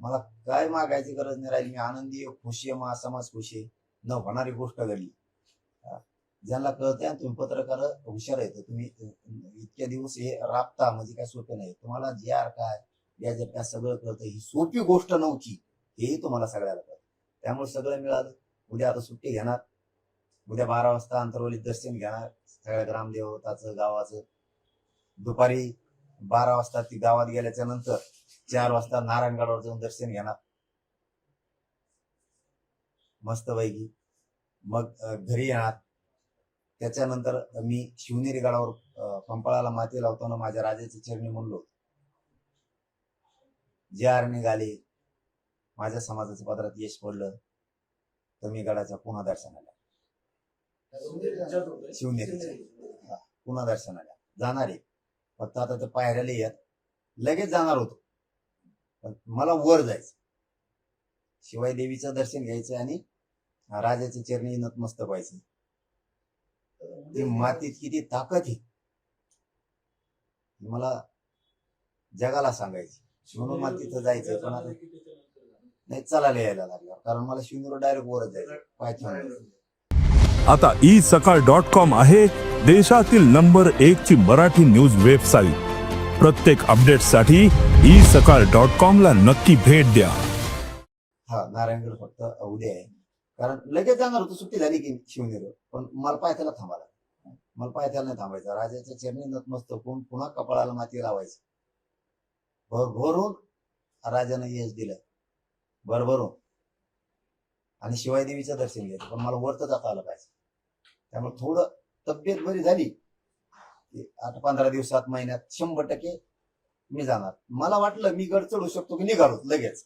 मला काय मागायची गरज नाही राहिली. मी आनंदी आहे खुशी आहे मा समाज खुशी आहे. न होणारी गोष्ट घडली. ज्यांना कळते तुम्ही पत्रकार हुशार आहेत तुम्ही इतक्या दिवस हे राबता म्हणजे काय सोपे नाही. तुम्हाला जे आर काय गॅजेट काय सगळं कळतं ही सोपी गोष्ट नव्हती. हेही तुम्हाला सगळ्याला कळतं त्यामुळे सगळं मिळालं. उद्या आता सुट्टी घेणार. उद्या बारा वाजता अंतरवलीत दर्शन घेणार. सगळ्या ग्रामदेवताचं गावाचं. दुपारी बारा वाजता ती गावात गेल्याच्यानंतर चार वाजता नारायणगडावर जाऊन दर्शन घेणार. मस्त पैकी मग घरी येणार. त्याच्यानंतर मी शिवनेरी गडावर पंपाळाला माती लावताना माझ्या राजाची चरणी म्हणलो जे आर निघाले. माझ्या समाजाच्या पदरात यश पडलं. तर मी गडाच्या पुन्हा दर्शनाला शिवनेरीच्या पुन्हा दर्शनाला जाणार आहे. फक्त आता ते पायऱ्याला येत. लगेच जाणार होतो. मला वर जायचं. शिवाय देवीचं दर्शन घ्यायचं आणि राजाचे चरणी नतमस्तक व्हायचं. ते मातीत किती ताकद आहे मला जगाला सांगायची. म्हणून मातीत जायचं पण आता नाही चालायला यायला लागलं कारण मला शिवनेर डायरेक्ट वरच जायचं पाय आता ई सकाळ डॉट कॉम आहे देशातील नंबर एक ची मराठी न्यूज वेबसाईट प्रत्येक अपडेटसाठी ई सकाळ डॉट कॉम ला नक्की भेट द्या. हा नारायणगड फक्त उद्या आहे. कारण लगेच जाणार होतो सुट्टी झाली की शिवनेर. पण मला पायथ्याला थांबायला. मला पायथ्याला नाही थांबायचं. राजाच्या चरणी नतमस्त होऊन पुन्हा कपाळाला माती लावायची. भरभरून राजानं यश दिलं. भरभरून. आणि शिवाय देवीचं दर्शन घ्यायचं पण मला वरत जाता आलं पाहिजे. त्यामुळे थोडं तब्येत बरी झाली. आठ पंधरा दिवसात महिन्यात शंभर टक्के मी जाणार. मला वाटलं मी गड चढू शकतो की निघालो लगेच.